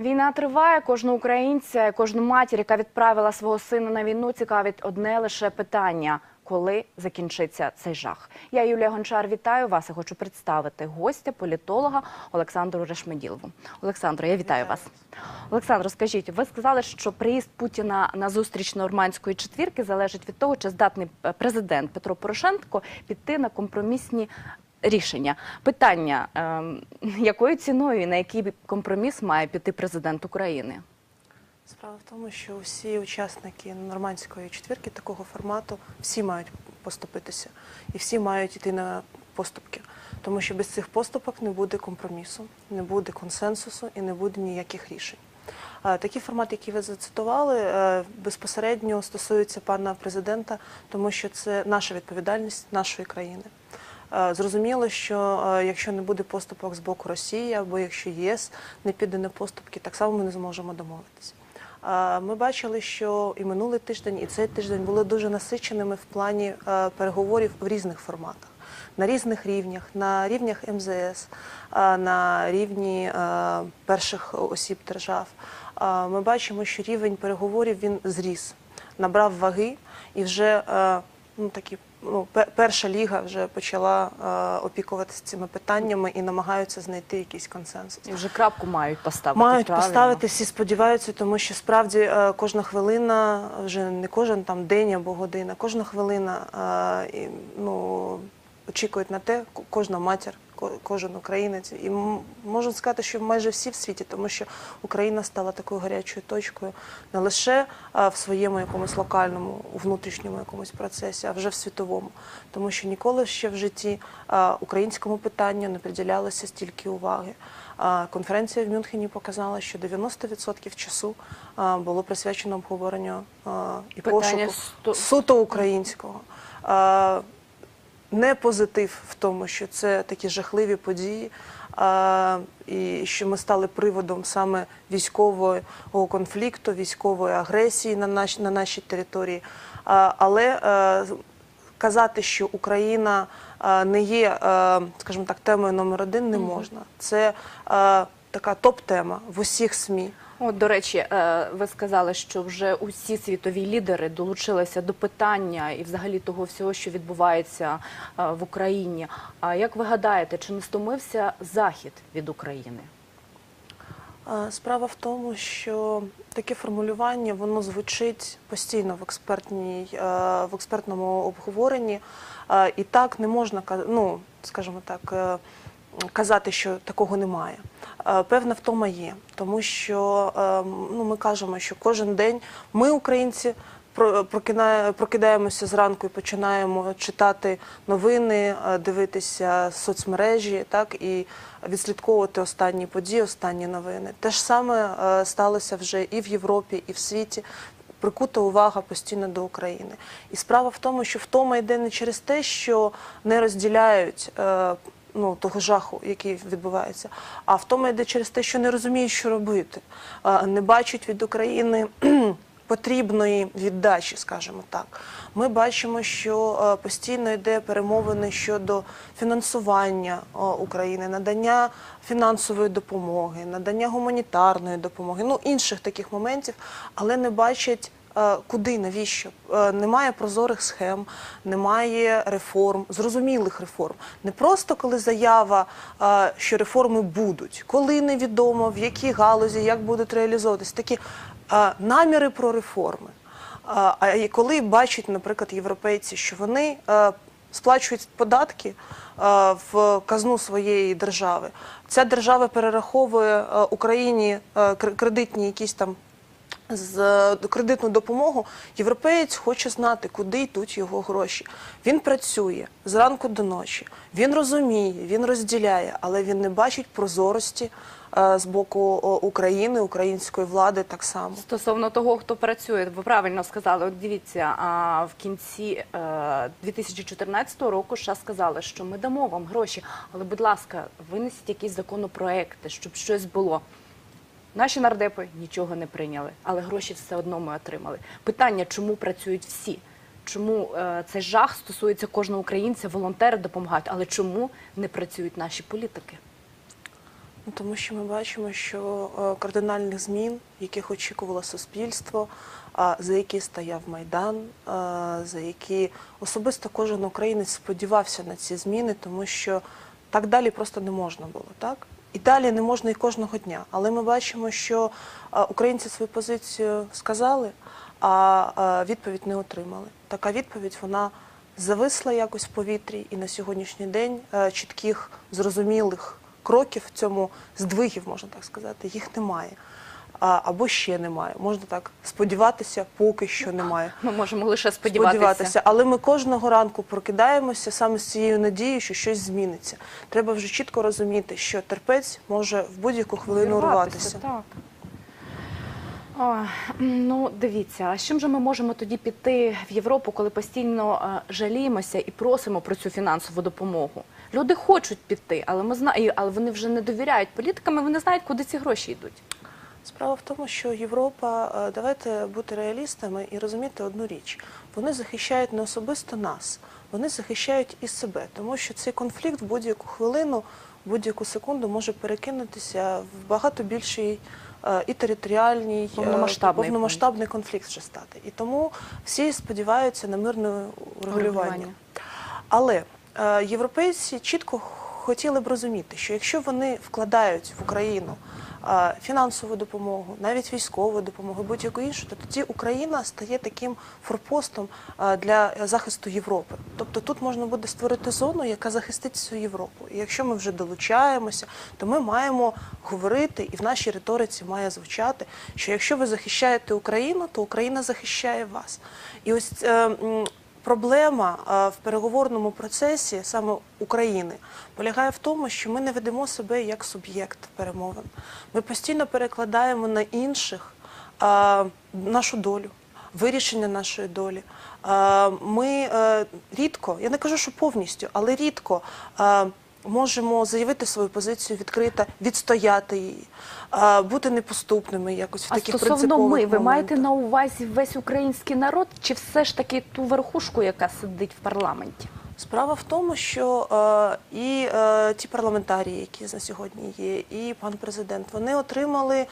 Війна триває. Кожного українця, кожну матір, яка відправила свого сина на війну, цікавить одне лише питання: коли закінчиться цей жах? Я Юлія Гончар вітаю вас і хочу представити гостя, політолога Олександру Решмеділову. Олександро, я вітаю, вас. Олександро, скажіть, ви сказали, що приїзд Путіна на зустріч нормандської четвірки залежить від того, чи здатний е, президент Петро Порошенко піти на компромісні рішення. Питання, ем, якою ціною і на який компроміс має піти президент України? Справа в тому, що всі учасники нормандської четвірки такого формату всі мають поступитися і всі мають йти на поступки, тому що без цих поступок не буде компромісу, не буде консенсусу і не буде ніяких рішень. Такий формат, який ви зацитували, е, безпосередньо стосується пана президента, тому що це наша відповідальність нашої країни. Е, Зрозуміло, що е, якщо не буде поступок з боку Росії або якщо ЄС не піде на поступки, так само ми не зможемо домовитися. Е, Ми бачили, що і минулий тиждень, і цей тиждень були дуже насиченими в плані переговорів в різних форматах, на різних рівнях, на рівнях МЗС, на рівні перших осіб держав. Ми бачимо, що рівень переговорів він зріс, набрав ваги і вже ну такі. Ну, пе- перша ліга вже почала е, опікуватися цими питаннями і намагаються знайти якийсь консенсус. І вже крапку мають поставити. Мають правильно? поставити, всі сподіваються, тому що справді е, кожна хвилина, вже не кожен там день або година, кожна хвилина е, ну, очікують на те, ко- кожна матір, кожен українець. І можу сказати, що майже всі в світі, тому що Україна стала такою гарячою точкою не лише в своєму якомусь локальному, внутрішньому якомусь процесі, а вже в світовому. Тому що ніколи ще в житті українському питанню не приділялося стільки уваги. Конференція в Мюнхені показала, що 90% часу було присвячено обговоренню і пошуку суто українського. А, Не позитив в тому, що це такі жахливі події, а, і що ми стали приводом саме військового конфлікту, військової агресії на, наш, на нашій території. А, Але е, казати, що Україна е, не є, е, скажімо так, темою номер один, не можна. Це е, така топ-тема в усіх СМІ. От, до речі, е, ви сказали, що вже усі світові лідери долучилися до питання і взагалі того всього, що відбувається е, в Україні. А як ви гадаєте, чи не стомився Захід від України? Е, Справа в тому, що таке формулювання воно звучить постійно в експертній в експертному обговоренні, і так не можна ну, скажімо так, казати, що такого немає. Е, Певна втома є, тому що е, ну, ми кажемо, що кожен день ми, українці, про- прокидаємося зранку і починаємо читати новини, е, дивитися соцмережі, так і відслідковувати останні події, останні новини. Те ж саме сталося вже і в Європі, і в світі. Прикута увага постійно до України. І справа в тому, що втома йде не через те, що не розділяють ну, того жаху, який відбувається, а втома йде через те, що не розуміють, що робити, не бачать від України потрібної віддачі, скажімо так. Ми бачимо, що постійно йде перемовини щодо фінансування України, надання фінансової допомоги, надання гуманітарної допомоги, ну інших таких моментів, але не бачать. Е, Куди, навіщо? Е, Немає прозорих схем, немає реформ, зрозумілих реформ. Не просто коли заява, е, що реформи будуть, коли невідомо, в якій галузі, як будуть реалізовуватись. Такі наміри про реформи. А коли бачать, наприклад, європейці, що вони сплачують податки в казну своєї держави, ця держава перераховує Україні кредитні якісь там з е, кредитну допомогу, європеєць хоче знати, куди йдуть його гроші. Він працює зранку до ночі, він розуміє, він розділяє, але він не бачить прозорості е, з боку України, української влади так само. Стосовно того, хто працює, ви правильно сказали. От дивіться, в кінці е, 2014 року США сказали, що ми дамо вам гроші, але, будь ласка, винесіть якісь законопроекти, щоб щось було. Наші нардепи нічого не прийняли, але гроші все одно ми отримали. Питання, чому працюють всі? Чому е, цей жах стосується кожного українця, волонтери допомагають, але чому не працюють наші політики? Ну, Тому що ми бачимо, що е, кардинальних змін, яких очікувало суспільство, за які стояв Майдан, за які особисто кожен українець сподівався на ці зміни, тому що так далі просто не можна було. Так? І далі не можна і кожного дня. Але ми бачимо, що українці свою позицію сказали, а а, відповідь не отримали. Така відповідь вона зависла якось в повітрі, і на сьогоднішній день е, чітких, зрозумілих кроків в цьому здвигів, можна так сказати, їх немає. А, або ще немає. Можна так сподіватися, поки що немає. Ми можемо лише сподіватися. Але ми кожного ранку прокидаємося саме з цією надією, що щось зміниться. Треба вже чітко розуміти, що терпець може в будь-яку хвилину Урватися, рватися. Так. О, ну, дивіться, а з чим же ми можемо тоді піти в Європу, коли постійно е, жаліємося і просимо про цю фінансову допомогу? Люди хочуть піти, але ми зна... але вони вже не довіряють політикам, і вони знають, куди ці гроші йдуть. Справа в тому, що Європа, е, давайте бути реалістами і розуміти одну річ. Вони захищають не особисто нас, вони захищають і себе, тому що цей конфлікт в будь-яку хвилину, в будь-яку секунду може перекинутися в багато більший е, і територіальний, е, Повномасштабний повномасштабний конфлікт вже стати. І тому всі сподіваються на мирне урегулювання. Але європейці чітко хотіли б розуміти, що якщо вони вкладають в Україну фінансову допомогу, навіть військову допомогу, будь-яку іншу, то тоді Україна стає таким форпостом для захисту Європи. Тобто тут можна буде створити зону, яка захистить всю Європу. І якщо ми вже долучаємося, то ми маємо говорити, і в нашій риториці має звучати, що якщо ви захищаєте Україну, то Україна захищає вас. І ось е, Проблема е, в переговорному процесі саме України полягає в тому, що ми не ведемо себе як суб'єкт перемовин. Ми постійно перекладаємо на інших е, нашу долю, вирішення нашої долі. Е, Ми рідко, я не кажу, що повністю, але рідко. Можемо заявити свою позицію відкрито, відстояти її, бути непоступними якось в А таких стосовно принципових ми, ви маєте на увазі весь український народ, чи все ж таки ту верхушку, яка сидить в парламенті? Справа в тому, що е, і е, ті парламентарії, які на сьогодні є, і пан президент, вони отримали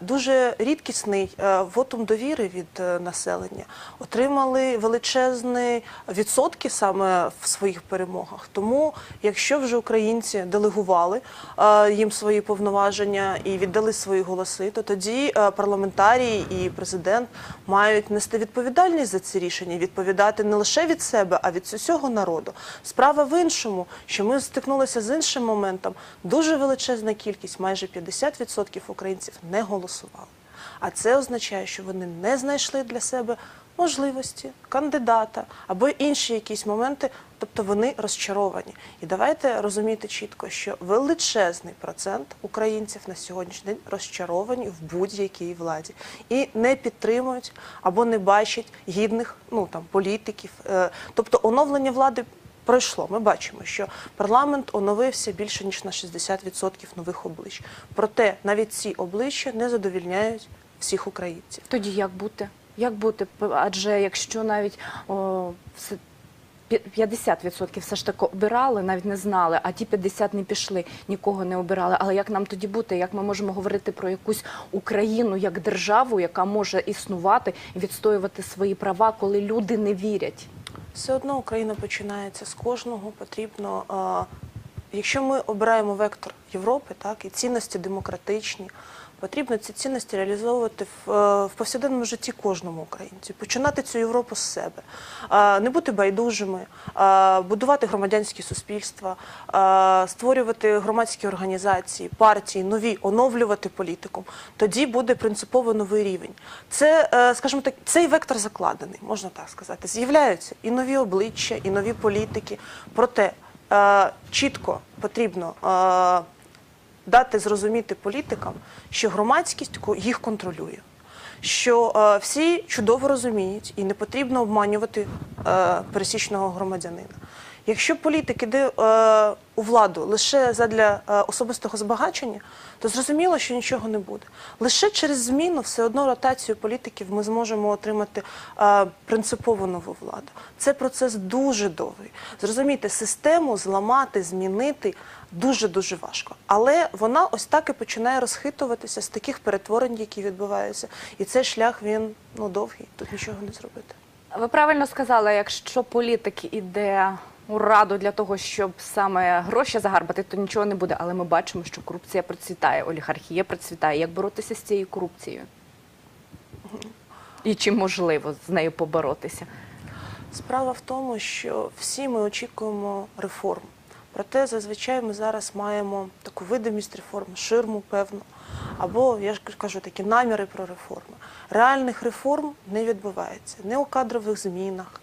дуже рідкісний вотум довіри від е, населення, отримали величезні відсотки саме в своїх перемогах. Тому, якщо вже українці делегували їм свої повноваження і віддали свої голоси, то тоді е, парламентарії і президент мають нести відповідальність за ці рішення, відповідати не лише від себе, а від усього народу. Справа в іншому, що ми стикнулися з іншим моментом. Дуже величезна кількість, майже 50% українців не голосували. А це означає, що вони не знайшли для себе можливості, кандидата або інші якісь моменти, тобто вони розчаровані. І давайте розуміти чітко, що величезний процент українців на сьогоднішній день розчаровані в будь-якій владі і не підтримують або не бачать гідних ну там політиків. Е, Тобто оновлення влади. Пройшло. Ми бачимо, що парламент оновився більше ніж на 60% нових облич. Проте навіть ці обличчя не задовільняють всіх українців. Тоді як бути? Як бути? Адже якщо навіть о, все- пі- 50% все ж таки обирали, навіть не знали, а ті 50 не пішли, нікого не обирали. Але як нам тоді бути? Як ми можемо говорити про якусь Україну як державу, яка може існувати і відстоювати свої права, коли люди не вірять? Все одно Україна починається з кожного. Потрібно, е, якщо ми обираємо вектор Європи, так і цінності демократичні, потрібно ці цінності реалізовувати в, е, в повсякденному житті кожному українцю. Починати цю Європу з себе, не бути байдужими, будувати громадянські суспільства, створювати громадські організації, партії, нові, оновлювати політику. Тоді буде принципово новий рівень. Це, е, скажімо так, цей вектор закладений, можна так сказати. З'являються і нові обличчя, і нові політики. Проте е, чітко потрібно дати зрозуміти політикам, що громадськість їх контролює. Що е, всі чудово розуміють, і не потрібно обманювати е, пересічного громадянина. Якщо політик іде е, у владу лише задля е, особистого збагачення, то зрозуміло, що нічого не буде. Лише через зміну все одно ротацію політиків ми зможемо отримати е, принципово нову владу. Це процес дуже довгий. Зрозумійте, систему зламати, змінити дуже дуже важко. Але вона ось так і починає розхитуватися з таких перетворень, які відбуваються. І цей шлях він ну довгий. Тут нічого не зробити. Ви правильно сказали, якщо політик іде раду для того, щоб саме гроші загарбати, то нічого не буде. Але ми бачимо, що корупція процвітає, олігархія процвітає. Як боротися з цією корупцією? І чи можливо з нею поборотися? Справа в тому, що всі ми очікуємо реформ. Проте зазвичай ми зараз маємо таку видимість реформ, ширму певну, або я ж кажу такі наміри про реформи. Реальних реформ не відбувається ні у кадрових змінах,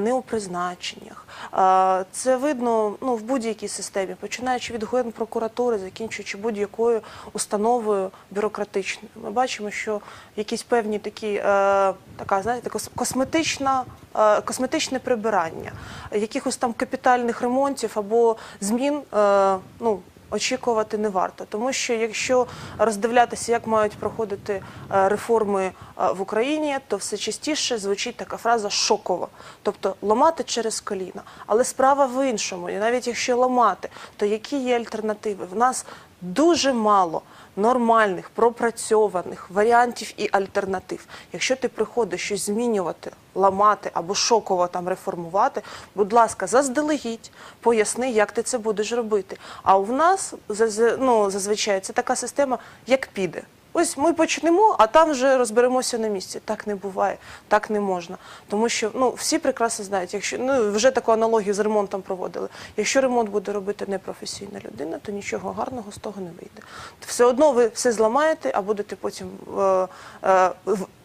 ні у призначеннях. Це видно ну, в будь-якій системі, починаючи від генпрокуратури, закінчуючи будь-якою установою бюрократичною. Ми бачимо, що якісь певні такі е, така, знаєте, кос- косметична, е, косметичне прибирання, якихось там капітальних ремонтів або змін. Е, ну, Очікувати не варто, тому що якщо роздивлятися, як мають проходити е, реформи е, в Україні, то все частіше звучить така фраза шокова, тобто ламати через коліна. Але справа в іншому, і навіть якщо ламати, то які є альтернативи? В нас дуже мало нормальних, пропрацьованих варіантів і альтернатив. Якщо ти приходиш щось змінювати, ламати або шоково там реформувати, будь ласка, заздалегідь поясни, як ти це будеш робити. А у нас ну, зазвичай це така система, як піде. Ось ми почнемо, а там вже розберемося на місці. Так не буває, так не можна. Тому що ну всі прекрасно знають, якщо ну вже таку аналогію з ремонтом проводили. Якщо ремонт буде робити непрофесійна людина, то нічого гарного з того не вийде. Все одно ви все зламаєте, а будете потім е, е,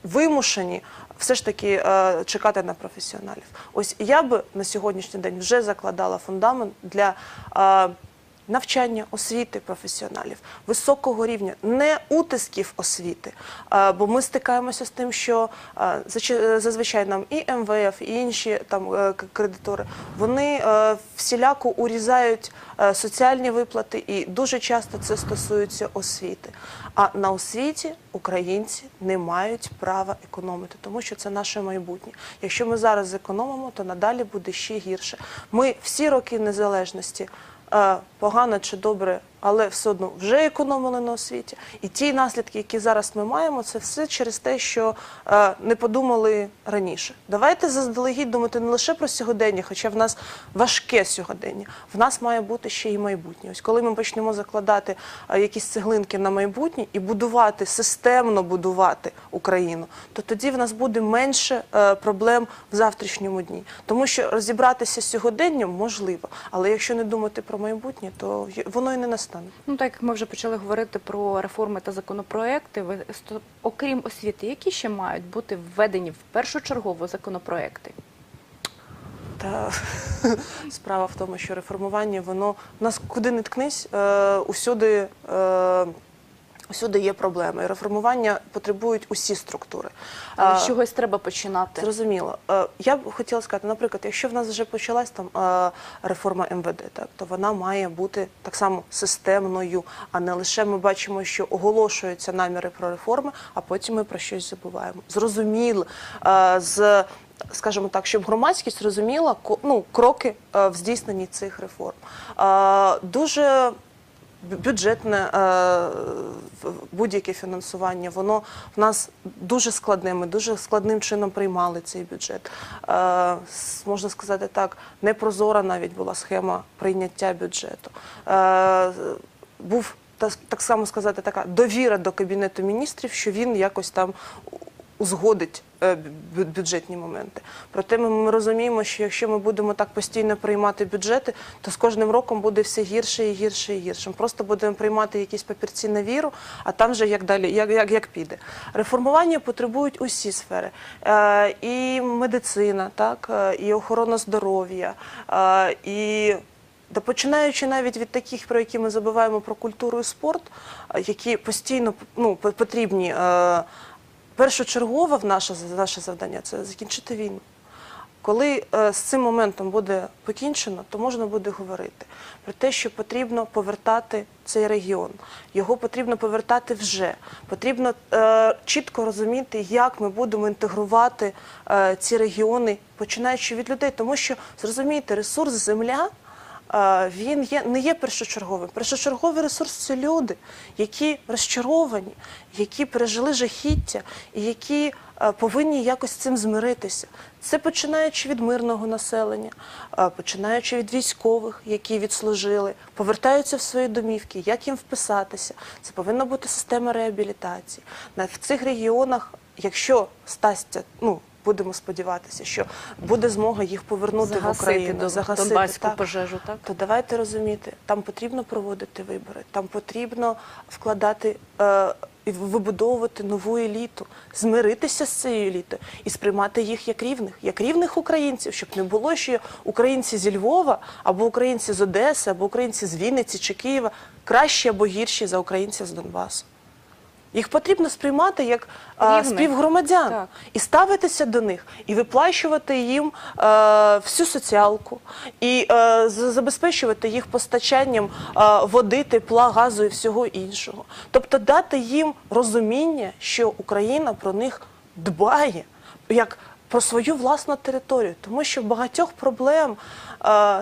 вимушені все ж таки е, чекати на професіоналів. Ось я би на сьогоднішній день вже закладала фундамент для. Е, навчання освіти професіоналів високого рівня, не утисків освіти. Бо ми стикаємося з тим, що зазвичай нам і МВФ, і інші там е, кредитори вони е, всіляко урізають е, соціальні виплати, і дуже часто це стосується освіти. А на освіті українці не мають права економити, тому що це наше майбутнє. Якщо ми зараз зекономимо, то надалі буде ще гірше. Ми всі роки незалежності погано чи добре, але все одно вже економили на освіті. І ті наслідки, які зараз ми маємо, це все через те, що е, не подумали раніше. Давайте заздалегідь думати не лише про сьогодення, хоча в нас важке сьогодення. В нас має бути ще й майбутнє. Ось коли ми почнемо закладати е, якісь цеглинки на майбутнє і будувати системно будувати Україну, то тоді в нас буде менше е, проблем в завтрашньому дні. Тому що розібратися сьогоденням можливо, але якщо не думати про майбутнє, то воно і не настане. Ну так як ми вже почали говорити про реформи та законопроекти, ви окрім освіти, які ще мають бути введені в першочергово законопроекти? Та справа в тому, що реформування воно нас куди не ткнись, е, усюди. Е, Усюди є проблеми. І реформування потребують усі структури. Але з чогось треба починати. Зрозуміло. Е, Я б хотіла сказати, наприклад, якщо в нас вже почалась там е, реформа МВД, так то вона має бути так само системною, а не лише ми бачимо, що оголошуються наміри про реформи, а потім ми про щось забуваємо. Зрозуміло е, з. Скажімо так, щоб громадськість розуміла ну, кроки в здійсненні цих реформ. Дуже бюджетне е, будь-яке фінансування, воно в нас дуже складне. Ми дуже складним чином приймали цей бюджет. Е, можна сказати так, непрозора навіть була схема прийняття бюджету. Е, був та- так само сказати, така довіра до кабінету міністрів, що він якось там узгодить е, бюджетні моменти. Проте ми, розуміємо, що якщо ми будемо так постійно приймати бюджети, то з кожним роком буде все гірше і гірше і гірше. Просто будемо приймати якісь папірці на віру, а там вже як далі, як, як, як піде. Реформування потребують усі сфери. Е, і медицина, так, е, і охорона здоров'я, е, і та починаючи навіть від таких, про які ми забуваємо про культуру і спорт, е, які постійно ну, по- потрібні. е, Першочергове наше, наше завдання це закінчити війну. Коли е, з цим моментом буде покінчено, то можна буде говорити про те, що потрібно повертати цей регіон. Його потрібно повертати вже. Потрібно е, чітко розуміти, як ми будемо інтегрувати е, ці регіони, починаючи від людей, тому що зрозумійте, ресурс земля. Він є не є першочерговим. Першочерговий ресурс це люди, які розчаровані, які пережили жахіття і які повинні якось цим змиритися. Це починаючи від мирного населення, починаючи від військових, які відслужили, повертаються в свої домівки, як їм вписатися. Це повинна бути система реабілітації. В цих регіонах, якщо стасться, ну будемо сподіватися, що буде змога їх повернути в Україну, до- загасити Донбаську так. пожежу, так? То давайте розуміти, там потрібно проводити вибори, там потрібно вкладати е, і вибудовувати нову еліту, змиритися з цією елітою і сприймати їх як рівних, як рівних українців, щоб не було, що українці зі Львова, або українці з Одеси, або українці з Вінниці чи Києва кращі або гірші за українців з Донбасу. Їх потрібно сприймати як а, співгромадян Так. і ставитися до них, і виплачувати їм е, всю соціалку, і е, з- забезпечувати їх постачанням е, води, тепла, газу і всього іншого. Тобто дати їм розуміння, що Україна про них дбає як про свою власну територію, тому що багатьох проблем е,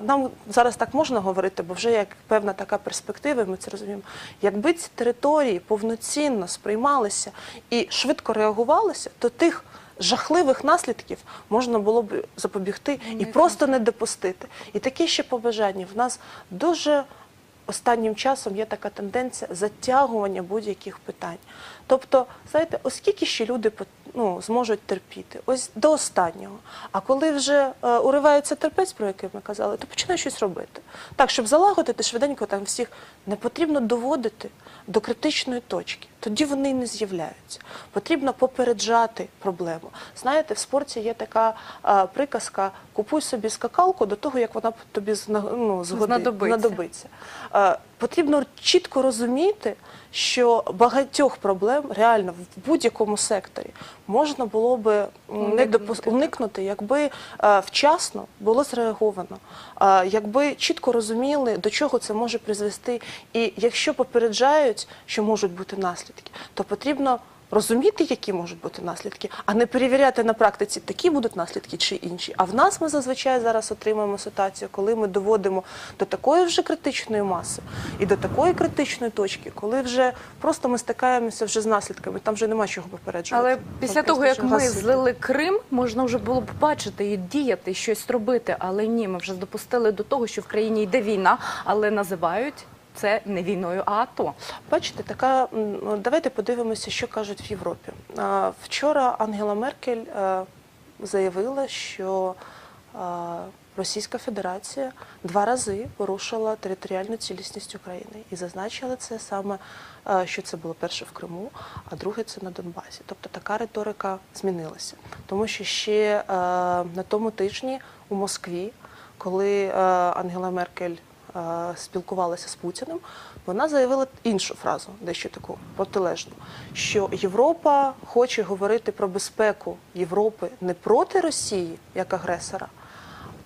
нам зараз так можна говорити, бо вже як певна така перспектива, ми це розуміємо. Якби ці території повноцінно сприймалися і швидко реагувалися, то тих жахливих наслідків можна було б запобігти і просто не допустити. І такі ще побажання в нас дуже. Останнім часом є така тенденція затягування будь-яких питань. Тобто, знаєте, оскільки ще люди ну, зможуть терпіти, ось до останнього. А коли вже е, уривається терпець, про який ми казали, то починає щось робити. Так, щоб залагодити швиденько там всіх, не потрібно доводити до критичної точки. Тоді вони не з'являються. Потрібно попереджати проблему. Знаєте, в спорті є така е, приказка: купуй собі скакалку до того, як вона тобі ну, згоди- Знадобиться. знадобиться. Потрібно чітко розуміти, що багатьох проблем реально в будь-якому секторі можна було би не Уникнути, допус... уникнути, якби е, вчасно було зреаговано, якби чітко розуміли, до чого це може призвести. І якщо попереджають, що можуть бути наслідки, то потрібно розуміти, які можуть бути наслідки, а не перевіряти на практиці, такі будуть наслідки чи інші. А в нас ми зазвичай зараз отримуємо ситуацію, коли ми доводимо до такої вже критичної маси і до такої критичної точки, коли вже просто ми стикаємося вже з наслідками, там вже нема чого попереджувати. Але після просто того, як ми гасити. злили Крим, можна вже було б бачити і діяти, щось робити. Але ні, ми вже допустили до того, що в країні йде війна, але називають це не війною, а АТО. Бачите, така давайте подивимося, що кажуть в Європі. Вчора Ангела Меркель е, заявила, що е, Російська Федерація два рази порушила територіальну цілісність України і зазначила це саме, е, що це було перше в Криму, а друге це на Донбасі. Тобто така риторика змінилася, тому що ще на тому тижні у Москві, коли Ангела Меркель спілкувалася з Путіним, вона заявила іншу фразу, дещо таку протилежну, що Європа хоче говорити про безпеку Європи не проти Росії як агресора,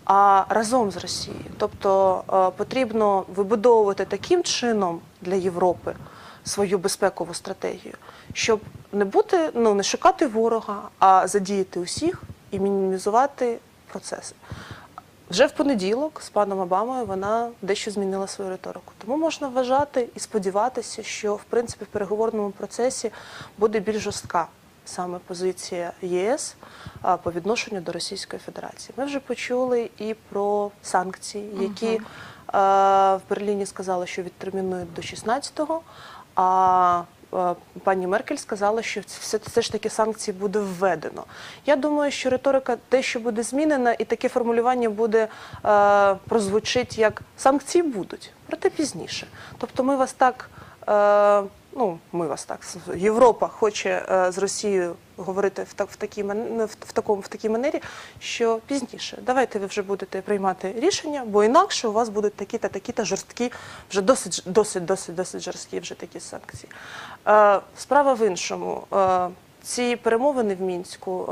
а разом з Росією. Тобто е, потрібно вибудовувати таким чином для Європи свою безпекову стратегію, щоб не бути, ну не шукати ворога, а задіяти усіх і мінімізувати процеси. Вже в понеділок з паном Обамою вона дещо змінила свою риторику. Тому можна вважати і сподіватися, що в принципі в переговорному процесі буде більш жорстка саме позиція ЄС по відношенню до Російської Федерації. Ми вже почули і про санкції, які а, в Берліні сказали, що відтермінують до 16-го, а пані Меркель сказала, що все, все ж таки санкції буде введено. Я думаю, що риторика дещо буде змінена, і таке формулювання буде е, прозвучить як санкції будуть, проте пізніше. Тобто ми вас так. Е, Ну, ми вас так Європа хоче е, з Росією говорити в в такій в, в такому в такій манері, що пізніше давайте ви вже будете приймати рішення, бо інакше у вас будуть такі та такі та жорсткі, вже досить досить досить досить жорсткі вже такі санкції. Е, справа в іншому. Е, ці перемовини в мінську е,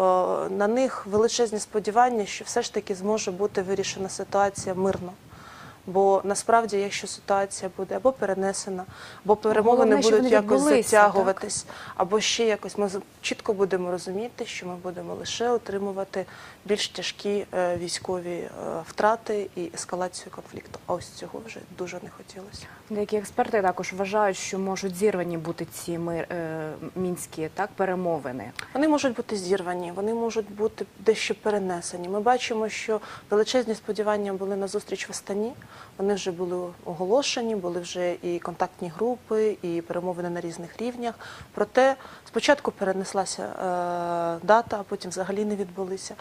на них величезні сподівання, що все ж таки зможе бути вирішена ситуація мирно. Бо насправді, якщо ситуація буде або перенесена, або перемовини щоб будуть якось відбулися, затягуватись, або ще якось ми чітко будемо розуміти, що ми будемо лише отримувати більш тяжкі е, військові е, втрати і ескалацію конфлікту. А ось цього вже дуже не хотілося. Деякі експерти також вважають, що можуть зірвані бути ці мир, е, мінські так перемовини. Вони можуть бути зірвані, вони можуть бути дещо перенесені. Ми бачимо, що величезні сподівання були на зустріч в Астані. Вони вже були оголошені, були вже і контактні групи, і перемовини на різних рівнях. Проте спочатку перенеслася е, дата, а потім взагалі не відбулися.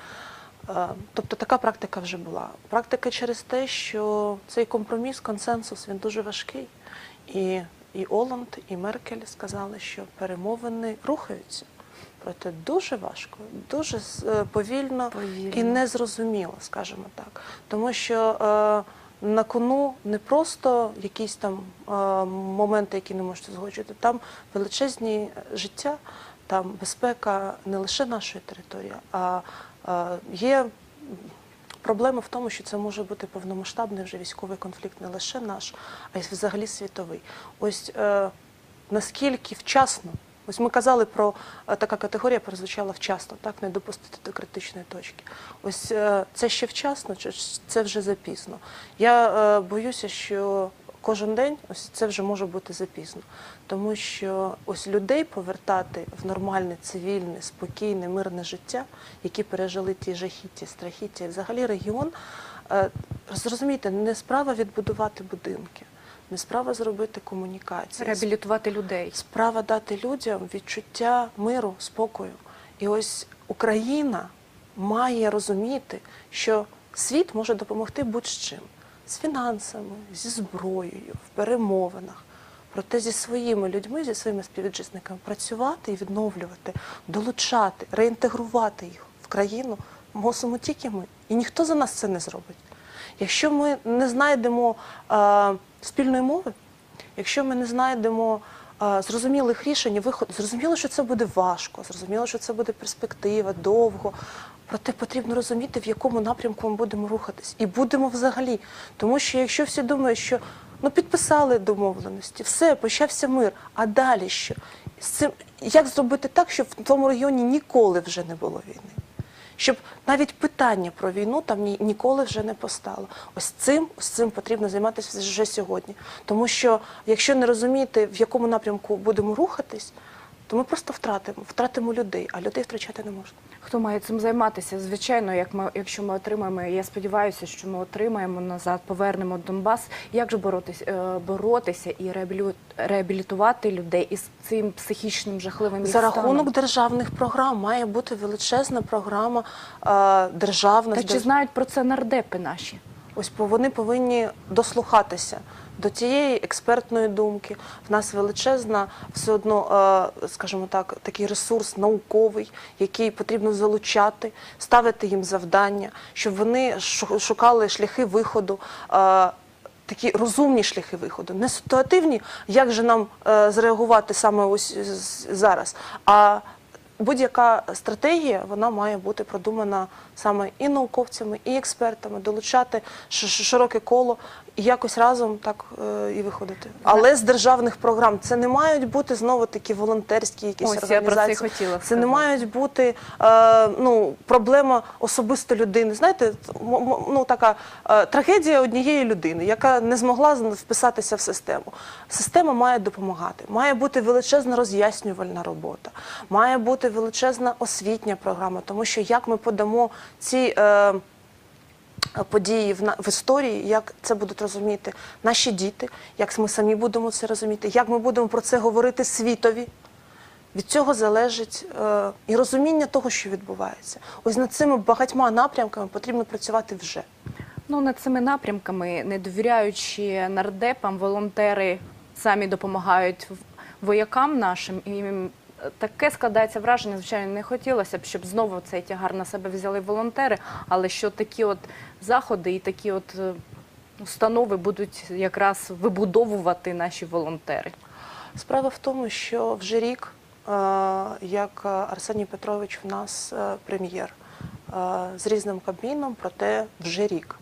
Е, Тобто така практика вже була. Практика через те, що цей компроміс, консенсус, він дуже важкий. І, і Оланд, і Меркель сказали, що перемовини рухаються. Проте дуже важко, дуже е, повільно, Повільно. і незрозуміло, скажімо так. Тому що е, на кону не просто якісь там е, моменти, які не можете згоджувати, там величезні життя, там безпека не лише нашої території, а е, є Проблема в тому, що це може бути повномасштабний вже військовий конфлікт не лише наш, а й взагалі світовий. Ось е, наскільки вчасно, ось ми казали про е, така категорія прозвучала вчасно, так не допустити до критичної точки. Ось е, це ще вчасно, чи це вже запізно. Я е, боюся, що кожен день ось це вже може бути запізно, тому що ось людей повертати в нормальне, цивільне, спокійне, мирне життя, які пережили ті жахіття, страхіття, і взагалі регіон. Зрозумійте, не справа відбудувати будинки, не справа зробити комунікації. Реабілітувати людей. Справа дати людям відчуття миру, спокою. І ось Україна має розуміти, що світ може допомогти будь-з чим з фінансами, зі зброєю, в перемовинах. Проте зі своїми людьми, зі своїми співвітчизниками працювати і відновлювати, долучати, реінтегрувати їх в країну мусимо тільки ми. І ніхто за нас це не зробить. Якщо ми не знайдемо е, спільної мови, якщо ми не знайдемо е, зрозумілих рішень, виход, зрозуміло, що це буде важко, зрозуміло, що це буде перспектива, довго. Проте потрібно розуміти, в якому напрямку ми будемо рухатись. І будемо взагалі. Тому що якщо всі думають, що ну підписали домовленості, все, почався мир. А далі що? З цим як зробити так, щоб в тому регіоні ніколи вже не було війни? Щоб навіть питання про війну там ні, ніколи вже не постало. Ось цим, ось цим потрібно займатися вже сьогодні. Тому що якщо не розуміти, в якому напрямку будемо рухатись, то ми просто втратимо, втратимо людей, а людей втрачати не можна. Хто має цим займатися? Звичайно, як ми, якщо ми отримаємо, я сподіваюся, що ми отримаємо назад, повернемо Донбас. Як же боротись, е, боротися і реабілітувати людей із цим психічним жахливим За рахунок державних програм має бути величезна програма е, державна. Та чи знають про це нардепи наші? Ось вони повинні дослухатися до тієї експертної думки. В нас величезна все одно, е, скажімо так, такий ресурс науковий, який потрібно залучати, ставити їм завдання, щоб вони шукали шляхи виходу. е, Такі розумні шляхи виходу, не ситуативні, як же нам е, зреагувати саме ось зараз. А будь-яка стратегія вона має бути продумана саме і науковцями, і експертами, долучати широке коло і якось разом так е, і виходити. Але з державних програм це не мають бути знову такі волонтерські якісь Ось, я про це й організації. хотіла Це не сказати. мають бути е, ну, проблема особисто людини. Знаєте, м- м- ну, така е, трагедія однієї людини, яка не змогла з- вписатися в систему. Система має допомагати. Має бути величезна роз'яснювальна робота, має бути величезна освітня програма, тому що як ми подамо ці. Е, події в, в історії, як це будуть розуміти наші діти, як ми самі будемо це розуміти, як ми будемо про це говорити світові. Від цього залежить е, і розуміння того, що відбувається. Ось над цими багатьма напрямками потрібно працювати вже. Ну, над цими напрямками, не довіряючи нардепам, волонтери самі допомагають воякам нашим. І таке складається враження, звичайно, не хотілося б, щоб знову цей тягар на себе взяли волонтери, але що такі от заходи і такі от е, установи будуть якраз вибудовувати наші волонтери. Справа в тому, що вже рік як е, Арсеній Петрович в нас е, прем'єр з різним кабміном, проте вже рік.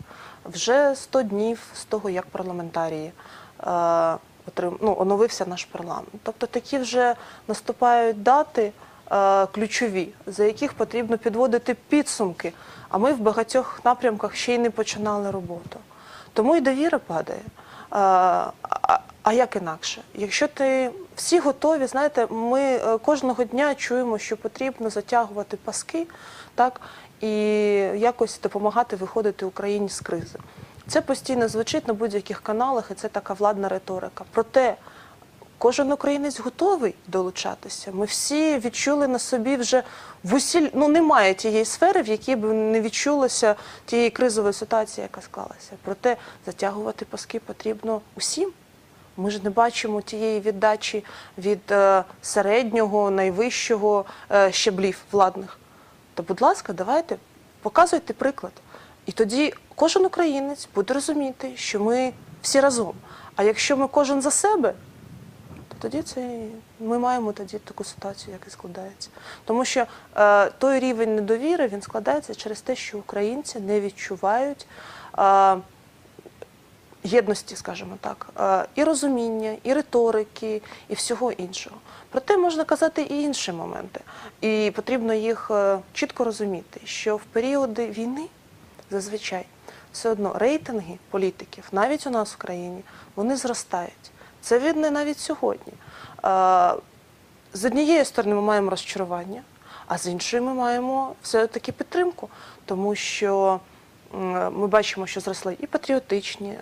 Вже 100 днів з того, як парламентарії ну, оновився наш парламент. Тобто такі вже наступають дати е, ключові, за яких потрібно підводити підсумки. А ми в багатьох напрямках ще й не починали роботу. Тому і довіра падає. А, а, а як інакше? Якщо ти всі готові, знаєте, ми е, кожного дня чуємо, що потрібно затягувати паски, так і якось допомагати виходити Україні з кризи. Це постійно звучить на будь-яких каналах, і це така владна риторика. Проте кожен українець готовий долучатися. Ми всі відчули на собі вже в усі... ну немає тієї сфери, в якій б не відчулося тієї кризової ситуації, яка склалася. Проте затягувати паски потрібно усім. Ми ж не бачимо тієї віддачі від е, середнього, найвищого е, щеблів владних. То, будь ласка, давайте показуйте приклад. І тоді кожен українець буде розуміти, що ми всі разом. А якщо ми кожен за себе, то тоді це ми маємо тоді таку ситуацію, як і складається. Тому що е, той рівень недовіри він складається через те, що українці не відчувають. Е, єдності, скажімо так, е, і розуміння, і риторики, і всього іншого. Проте можна казати і інші моменти. І потрібно їх е, чітко розуміти, що в періоди війни зазвичай все одно рейтинги політиків, навіть у нас в країні, вони зростають. Це видно навіть сьогодні. З однієї сторони ми маємо розчарування, а з іншої ми маємо все-таки підтримку, тому що ми бачимо, що зросли і патріотичні е,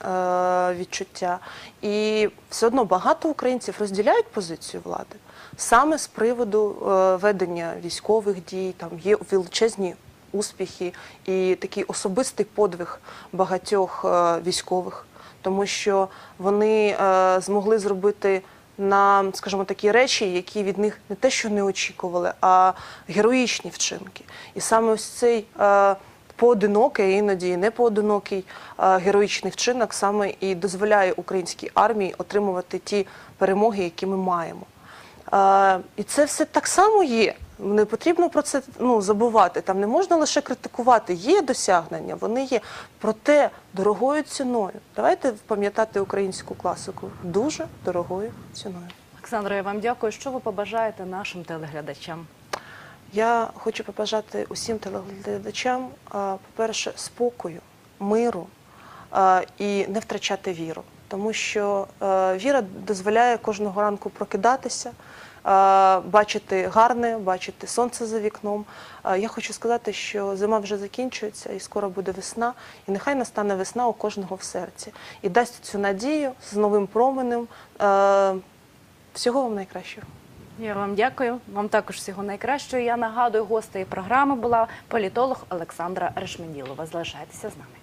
відчуття, і все одно багато українців розділяють позицію влади саме з приводу е, ведення військових дій, там є величезні успіхи і такий особистий подвиг багатьох е, військових, тому що вони е, змогли зробити на, скажімо, такі речі, які від них не те, що не очікували, а героїчні вчинки. І саме ось цей е, поодинокий, іноді не поодинокий е, героїчний вчинок саме і дозволяє українській армії отримувати ті перемоги, які ми маємо. І це все так само є. Не потрібно про це ну, забувати. Там не можна лише критикувати. Є досягнення, вони є. Проте дорогою ціною. Давайте пам'ятати українську класику дуже дорогою ціною. Олександра, я вам дякую. Що ви побажаєте нашим телеглядачам? Я хочу побажати усім телеглядачам, по-перше, спокою, миру і не втрачати віру. Тому що віра дозволяє кожного ранку прокидатися, бачити гарне, бачити сонце за вікном. Я хочу сказати, що зима вже закінчується і скоро буде весна, і нехай настане весна у кожного в серці і дасть цю надію з новим променем. Всього вам найкращого. Я вам дякую. Вам також всього найкращого. Я нагадую, гостею програми була політолог Олександра Решменділова. Залишайтеся з нами.